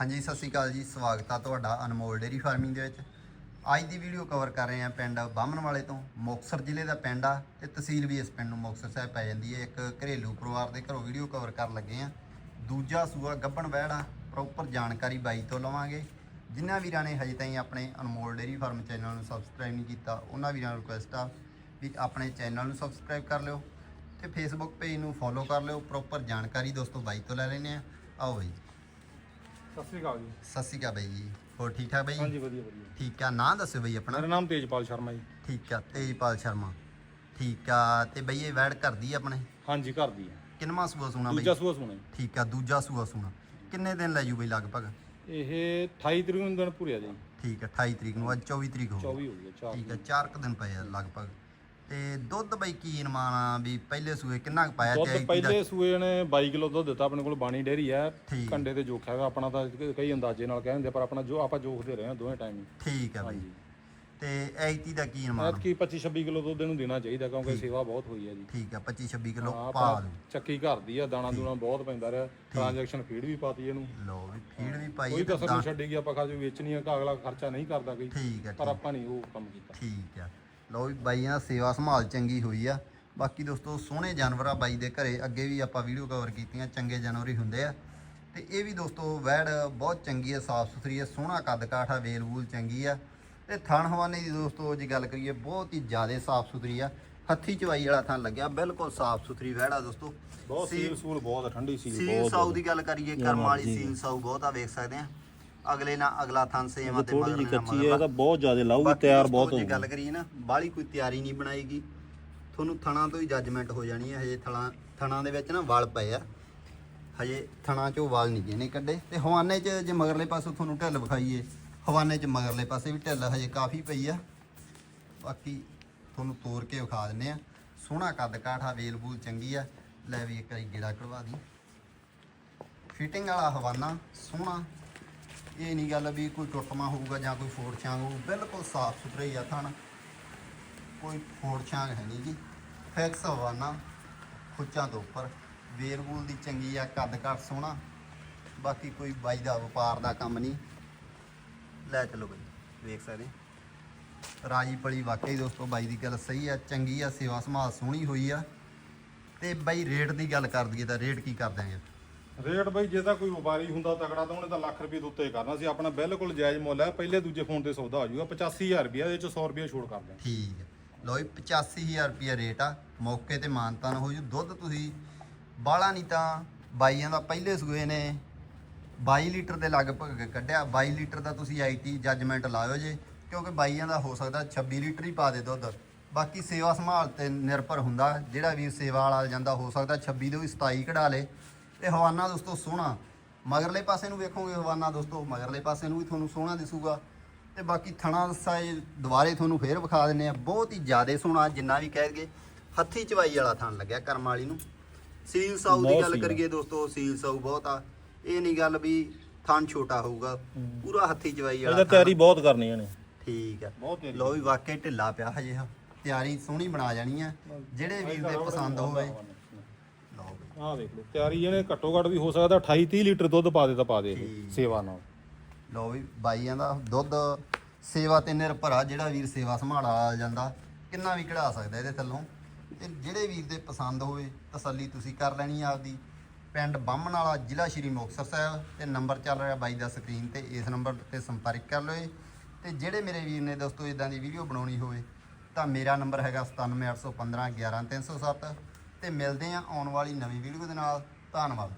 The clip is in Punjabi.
ਹਾਂਜੀ, ਸਤਿ ਸ਼੍ਰੀ ਅਕਾਲ ਜੀ। ਸਵਾਗਤ ਆ ਤੁਹਾਡਾ ਅਨਮੋਲ ਡੇਰੀ ਫਾਰਮਿੰਗ ਦੇ ਵਿੱਚ। ਅੱਜ ਦੀ ਵੀਡੀਓ ਕਵਰ ਕਰ ਰਹੇ ਆ ਪਿੰਡ ਬਾਹਮਣ ਵਾਲੇ ਤੋਂ। ਮੁਕਤਸਰ ਜ਼ਿਲ੍ਹੇ ਦਾ ਪਿੰਡ ਆ ਤੇ ਤਹਿਸੀਲ ਵੀ ਇਸ ਪਿੰਡ ਨੂੰ ਮੁਕਤਸਰ ਸਾਹਿਬ ਪੈ ਜਾਂਦੀ ਹੈ। ਇੱਕ ਘਰੇਲੂ ਪਰਿਵਾਰ ਦੇ ਘਰੋਂ ਵੀਡੀਓ ਕਵਰ ਕਰਨ ਲੱਗੇ ਆ ਦੂਜਾ ਸੂਆ ਗੱਬਣ ਵਹਿੜਾ ਪ੍ਰੋਪਰ ਜਾਣਕਾਰੀ ਬਾਈ ਤੋਂ ਲਵਾਂਗੇ। ਜਿਨ੍ਹਾਂ ਵੀਰਾਂ ਨੇ ਹਜੇ ਤਾਈਂ ਆਪਣੇ ਅਨਮੋਲ ਡੇਰੀ ਫਾਰਮ ਚੈਨਲ ਨੂੰ ਸਬਸਕ੍ਰਾਈਬ ਨਹੀਂ ਕੀਤਾ, ਉਹਨਾਂ ਵੀਰਾਂ ਨੂੰ ਰਿਕੁਐਸਟ ਆ ਵੀ ਆਪਣੇ ਚੈਨਲ ਨੂੰ ਸਬਸਕ੍ਰਾਈਬ ਕਰ ਲਿਓ ਤੇ ਫੇਸਬੁੱਕ ਪੇਜ ਨੂੰ ਫੋਲੋ ਕਰ ਲਿਓ। ਪ੍ਰੋਪਰ ਜਾਣਕਾਰੀ ਦੋਸਤੋ ਬਾਈ ਤੋਂ ਲੈ ਲੈਣੇ ਆ ਆਓ ਬਾਈ। ਸਤਿ ਸ੍ਰੀ ਅਕਾਲ ਜੀ। ਸਤਿ ਸ਼੍ਰੀ ਅਕਾਲ ਬਾਈ ਜੀ। ਹੋਰ ਠੀਕ ਠਾਕ ਬਾਈ? ਹਾਂਜੀ ਵਧੀਆ ਵਧੀਆ। ਠੀਕ ਆ। ਨਾਂ ਦੱਸਿਓ ਬਈ ਆਪਣਾ। ਮੇਰਾ ਨਾਮ ਤੇਜਪਾਲ ਸ਼ਰਮਾ ਜੀ। ਠੀਕ ਆ ਤੇਜਪਾਲ ਸ਼ਰਮਾ। ਠੀਕ ਆ ਤੇ ਬਈ ਇਹ ਵੈੜ ਕਰਦੀ ਆ ਆਪਣੇ? ਹਾਂਜੀ ਘਰ ਦੀ ਹੈ ਕਿੰਨਵਾਂ ਸੂਆ ਸੂਣਾ ਦੂਜਾ ਬਈ ਸੂਆ ਸੁਣਾ ਜੀ। ਠੀਕ ਆ ਦੂਜਾ ਸੂਆ ਸੂਣਾ। ਕਿੰਨੇ ਦਿਨ ਲੈ ਜੂ ਬਈ ਲਗਭਗ? ਇਹ 28 ਤਰੀਕ ਨੂੰ ਦਿਨ ਭੁਰਿਆ ਜੀ। ਠੀਕ ਆ 28 ਤਰੀਕ ਨੂੰ ਅੱਜ 24 ਤਰੀਕ ਹੋ 24 ਗਈ ਹੋ ਗਿਆ ਚਾਰ ਠੀਕ ਆ ਚਾਰ ਕੁ ਦਿਨ ਪਏ ਆ ਲਗਭਗ। ਤੇ ਦੁੱਧ ਬਈ ਕੀ ਅਨੁਮਾਨ ਆ ਵੀ ਪਹਿਲੇ ਸੂਏ ਕਿੰਨਾ ਕੁ ਪਾਇਆ ਦੁੱਧ ਤੇ ਪਹਿਲੇ ਸੂਏ ਨੇ 22 ਕਿਲੋ ਦੁੱਧ ਦਿੱਤਾ ਆਪਣੇ ਕੋਲ ਬਾਣੀ ਡੇਰੀ ਹੈ ਠੀਕ। ਕੰਡੇ ਤੇ ਜੋਖਿਆ ਹੈਗਾ ਆਪਣਾ ਤਾਂ ਕਈ ਅੰਦਾਜ਼ੇ ਨਾਲ ਕਹਿੰਦੇ ਪਰ ਆਪਣਾ ਜੋ ਆਪਾਂ ਜੋਖਦੇ ਰਹੇ ਹਾਂ ਦੋਵੇਂ ਟਾਈਮ ਠੀਕ ਆ ਬਈ। ਹਾਂਜੀ। ਤੇ ਐਤੀ ਦਾ ਕੀ ਅਨੁਮਾਨ? ਐਤਕੀ 25 26 ਕਿਲੋ ਦੁੱਧ ਇਹਨੂੰ ਦੇਣਾ ਚਾਹੀਦਾ ਕਿਉਂਕਿ ਸੇਵਾ ਬਹੁਤ ਹੋਈ ਹੈ ਜੀ। ਠੀਕ ਆ 25 26 ਕਿਲੋ ਹਾਂ, ਪਾ ਆਪਣਾ ਚੱਕੀ ਘਰ ਦੀ ਆ ਦਾਣਾ ਦੂਣਾ ਬਹੁਤ ਪੈਂਦਾ ਰਿਹਾ ਟ੍ਰਾਂਜੈਕਸ਼ਨ ਫੀਡ ਵੀ ਪਾਤੀ ਇਹਨੂੰ। ਲੋ ਵੀ ਫੀਡ ਵੀ ਪਾਈ ਕੋਈ ਆ ਤੇ ਕਸਰ ਨਹੀਂ ਛੱਡੇਗੀ ਆਪਾਂ ਖਾ ਜੋ ਵੇਚਣੀ ਆ ਅਗਲਾ ਖਰਚਾ ਨਹੀਂ ਕਰਦਾ ਕੋਈ। ਠੀਕ ਆ ਪਰ ਆਪਾਂ ਨਹੀਂ ਉਹ ਕੰਮ ਕੀਤਾ। ਠੀਕ ਆ। ਲਓ ਵੀ ਬਾਈਆਂ ਦਾ ਸੇਵਾ ਸੰਭਾਲ ਚੰਗੀ ਹੋਈ ਆ। ਬਾਕੀ ਦੋਸਤੋ ਸੋਹਣੇ ਜਾਨਵਰ ਆ ਬਾਈ ਦੇ ਘਰੇ ਅੱਗੇ ਵੀ ਆਪਾਂ ਵੀਡੀਓ ਕਵਰ ਕੀਤੀਆਂ ਚੰਗੇ ਜਾਨਵਰ ਹੀ ਹੁੰਦੇ ਆ। ਤੇ ਇਹ ਵੀ ਦੋਸਤੋ ਵੈੜ ਬਹੁਤ ਚੰਗੀ ਆ ਸਾਫ਼ ਸੁਥਰੀ ਆ ਸੋਹਣਾ ਕੱਦ ਕਾਠ ਆ ਵੇਲ ਵੂਲ ਚੰਗੀ ਆ। ਤੇ ਥਣ ਹਵਾਨੇ ਦੀ ਦੋਸਤੋ ਜੇ ਗੱਲ ਕਰੀਏ ਬਹੁਤ ਹੀ ਜ਼ਿਆਦਾ ਸਾਫ਼ ਸੁਥਰੀ ਆ। ਹੱਥੀ ਚਵਾਈ ਵਾਲਾ ਥਣ ਲੱਗਿਆ ਬਿਲਕੁਲ ਸਾਫ਼ ਸੁਥਰੀ ਵੈੜ ਆ ਦੋਸਤੋ। ਬਹੁਤ ਸੀਲ ਸੂਲ ਬਹੁਤ ਆ, ਠੰਡੀ ਸੀਲ ਸੀਲ ਬਹੁਤ ਸਾਊ ਦੀ ਗੱਲ ਕਰੀਏ ਕਰਮ ਵਾਲੀ ਸੀਲ ਸਾਊ ਬਹੁਤ ਆ ਵੇਖ ਸਕਦੇ ਆ। ਅਗਲੇ ਨਾਲ ਅਗਲਾ ਥਣ ਸੇਮ ਆ ਤੇ ਥੋੜੀ ਮਗਰ ਨਾਲ ਕੱਚੀ ਹੈ ਮਗਰਲਾ। ਇਹ ਤਾਂ ਬਹੁਤ ਜ਼ਿਆਦਾ ਲਾਊਗੀ ਬਾਕੀ ਤਿਆਰ ਦੋਸਤੋ ਬਹੁਤ ਜੇ ਹੋਊਗੀ ਗੱਲ ਕਰੀਏ ਨਾ ਬਾਹਲੀ ਕੋਈ ਤਿਆਰੀ ਨਹੀਂ ਬਣਾਏਗੀ। ਤੁਹਾਨੂੰ ਥਣਾ ਤੋਂ ਹੀ ਜੱਜਮੈਂਟ ਹੋ ਜਾਣੀ ਹੈ ਹਜੇ ਥਣਾ ਥਣਾ ਦੇ ਵਿੱਚ ਨਾ ਵਲ ਪਏ ਆ। ਹਜੇ ਥਣਾ ਚੋਂ ਵਾਲ ਨਹੀਂ ਗਏ ਨੇ ਕੱਢੇ। ਤੇ ਹਵਾਨੇ 'ਚ ਜੇ ਮਗਰਲੇ ਪਾਸੋਂ ਤੁਹਾਨੂੰ ਢਿੱਲ ਵਿਖਾਈਏ ਹਵਾਨੇ 'ਚ ਮਗਰਲੇ ਪਾਸੇ ਵੀ ਢਿੱਲ ਹਜੇ ਕਾਫੀ ਪਈ ਆ। ਬਾਕੀ ਤੁਹਾਨੂੰ ਤੋੜ ਕੇ ਵਿਖਾ ਦਿੰਨੇ ਆ। ਸੋਹਣਾ ਕੱਦ ਕਾਠਾ ਵੇਲ ਬੂਲ ਚੰਗੀ ਆ। ਲੈ ਵੀ ਇੱਕ ਵਾਰੀ ਗੇੜਾ ਕਢਵਾ ਦੀ। ਫਿਟਿੰਗ ਵਾਲਾ ਹਵਾਨਾ ਸੋਹਣਾ ਇਹ ਨਹੀਂ ਗੱਲ ਵੀ ਕੋਈ ਟੁੱਟਮਾ ਹੋਊਗਾ ਜਾਂ ਕੋਈ ਫੋੜ ਛਾਂਗ ਹੋਊ, ਬਿਲਕੁਲ ਸਾਫ਼ ਸੁਥਰੇ ਹੀ ਆ ਥਣ। ਕੋਈ ਫੋੜ ਛਾਂਗ ਹੈ ਨਹੀਂ ਜੀ। ਫਿਕਸ ਹਵਾਨਾ ਖੁੱਚਾਂ ਤੋਂ ਉੱਪਰ। ਵੇਰਬੂਲ ਦੀ ਚੰਗੀ ਆ, ਕੱਦ ਘੱਟ ਸੋਹਣਾ। ਬਾਕੀ ਕੋਈ ਬਾਈ ਦਾ ਵਪਾਰ ਦਾ ਕੰਮ ਨਹੀਂ। ਲੈ ਚਲੋ ਬਾਈ, ਵੇਖ ਸਕਦੇ ਰਾਜੀ ਪਲੀ ਵਾਕਈ ਦੋਸਤੋ, ਬਾਈ ਦੀ ਗੱਲ ਸਹੀ ਆ, ਚੰਗੀ ਆ, ਸੇਵਾ ਸੰਭਾਲ ਸੋਹਣੀ ਹੋਈ ਆ। ਤੇ ਬਾਈ ਰੇਟ ਦੀ ਗੱਲ ਕਰ ਦਈਏ ਤਾਂ ਰੇਟ ਕੀ ਕਰ ਦਿਆਂਗੇ? ਰੇਟ ਬਈ ਜੇ ਤਾਂ ਕੋਈ ਵਪਾਰੀ ਹੁੰਦਾ ਤਕੜਾ ਤਾਂ ਉਹਨੇ ਤਾਂ ਲੱਖ ਰੁਪਏ ਦੇ ਉੱਤੇ ਕਰਨਾ ਸੀ। ਆਪਣਾ ਬਿਲਕੁਲ ਜਾਇਜ਼ ਮੁੱਲ ਹੈ। ਪਹਿਲੇ ਦੂਜੇ ਫੋਨ ਤੇ ਸੌਦਾ ਹੋ ਜਾਊਗਾ। 85000 ਰੁਪਏ ਇਹਦੇ ਚ 100 ਰੁਪਏ ਛੋੜ ਕਰ ਦਿਆਂਗੇ ਠੀਕ ਹੈ। ਜੀ 85000 ਰੁਪਿਆ ਰੇਟ ਆ। ਮੌਕੇ ਤੇ ਮਾਨਤਾਨ ਹੋ ਜੂ। ਦੁੱਧ ਤੁਸੀਂ ਬਾਲਾ ਨਹੀਂ ਤਾਂ ਬਾਈਆਂ ਦਾ ਪਹਿਲੇ ਸੂਏ ਨੇ। 22 ਲੀਟਰ ਦੇ ਲਗਭਗ ਕੱਢਿਆ। 22 ਲੀਟਰ ਦਾ ਤੁਸੀਂ ਆਈਟੀ ਜੱਜਮੈਂਟ ਲਾਇਓ ਜੇ। ਕਿਉਂਕਿ ਬਾਈਆਂ ਦਾ ਹੋ ਸਕਦਾ 26 ਲੀਟਰ ਹੀ ਪਾ ਦੇ ਦੁੱਧ। ਬਾਕੀ ਸੇਵਾ ਸੰਭਾਲ ਤੇ ਨਿਰਭਰ ਹੁੰਦਾ। ਜਿਹੜਾ ਵੀ ਸੇਵਾ ਵਾਲਾ ਜਾਂਦਾ, ਹੋ ਸਕਦਾ 26 ਦੇ ਵੀ 27 ਕਢਾ ਲੇ। ਤੇ ਹਵਾਨਾ ਦੋਸਤੋ ਸੋਹਣਾ। ਮਗਰਲੇ ਪਾਸੇ ਨੂੰ ਵੇਖੋਗੇ ਹਵਾਨਾ ਦੋਸਤੋ ਮਗਰਲੇ ਪਾਸੇ ਨੂੰ ਵੀ ਤੁਹਾਨੂੰ ਸੋਹਣਾ ਦਿਸੂਗਾ। ਤੇ ਬਾਕੀ ਥਣਾ ਸਾਈਜ਼ ਦੁਬਾਰੇ ਤੁਹਾਨੂੰ ਫੇਰ ਵਿਖਾ ਦਿੰਨੇ ਆ ਬਹੁਤ ਹੀ ਜ਼ਿਆਦਾ ਸੋਹਣਾ ਜਿੰਨਾ ਵੀ ਕਹਿ ਗਏ ਹੱਥੀ ਚਵਾਈ ਵਾਲਾ ਥਣ ਲੱਗਿਆ ਕਰਮ ਵਾਲੀ ਨੂੰ। ਸੀਲ ਸਾਊ ਦੀ ਗੱਲ। ਕਰੀਏ ਦੋਸਤੋ ਸੀਲ ਸਾਊ ਬਹੁਤ ਆ। ਇਹ ਨਹੀਂ ਗੱਲ ਵੀ ਥਣ ਛੋਟਾ ਹੋਊਗਾ ਪੂਰਾ ਹੱਥੀ ਚਵਾਈ ਵਾਲਾ ਇਹਦਾ। ਤਿਆਰੀ ਬਹੁਤ ਕਰਨੀ ਇਹਨੇ। ਠੀਕ ਆ। ਲੋ ਵੀ ਵਾਕਈ ਢਿੱਲਾ ਪਿਆ ਹਜੇ। ਆਹ। ਤਿਆਰੀ ਸੋਹਣੀ ਬਣਾ ਜਾਣੀ ਆ। ਜਿਹੜੇ ਵੀਰ ਦੇ ਪਸੰਦ ਹੋਵੇ। ਆਹ ਦੇਖ ਲਓ ਤਿਆਰੀ ਇਹਨੇ ਘੱਟੋ ਘੱਟ ਵੀ ਹੋ ਸਕਦਾ 28 30 ਲੀਟਰ ਦੁੱਧ ਪਾ ਦੇ ਤਾਂ ਪਾ ਦੇ ਇਹ ਠੀਕ। ਸੇਵਾ ਨਾਲ ਲਓ ਵੀ ਬਾਈਆਂ ਦਾ ਦੁੱਧ ਸੇਵਾ ਤੇ ਨਿਰਭਰ ਆ ਜਿਹੜਾ ਵੀਰ ਸੇਵਾ ਸੰਭਾਲਾ ਆ ਜਾਂਦਾ ਕਿੰਨਾ ਵੀ ਕਢਾ ਸਕਦਾ ਇਹਦੇ ਥੱਲੋਂ ਤੇ ਜਿਹੜੇ ਵੀਰ ਦੇ ਪਸੰਦ ਹੋਵੇ ਤਸੱਲੀ ਤੁਸੀਂ ਕਰ ਲੈਣੀ ਆ ਆਪਦੀ ਪਿੰਡ ਬਾਹਮਣ ਵਾਲਾ ਜ਼ਿਲ੍ਹਾ ਸ਼੍ਰੀ ਮੁਕਤਸਰ ਸਾਹਿਬ ਤੇ ਨੰਬਰ ਚੱਲ ਰਿਹਾ ਬਾਈ ਦਾ ਸਕਰੀਨ ਤੇ ਇਸ ਨੰਬਰ ਤੇ ਸੰਪਰਕ ਕਰ ਲਓ ਜੀ। ਤੇ ਜਿਹੜੇ ਮੇਰੇ ਵੀਰ ਨੇ ਦੋਸਤੋ ਇਦਾਂ ਦੀ ਵੀਡੀਓ ਬਣਾਉਣੀ ਹੋਵੇ ਤਾਂ ਮੇਰਾ ਨੰਬਰ ਹੈਗਾ 97815 11307 ਤੇ ਮਿਲਦੇ ਹਾਂ ਆਉਣ ਵਾਲੀ ਨਵੀਂ ਵੀਡੀਓ ਦੇ ਨਾਲ। ਧੰਨਵਾਦ।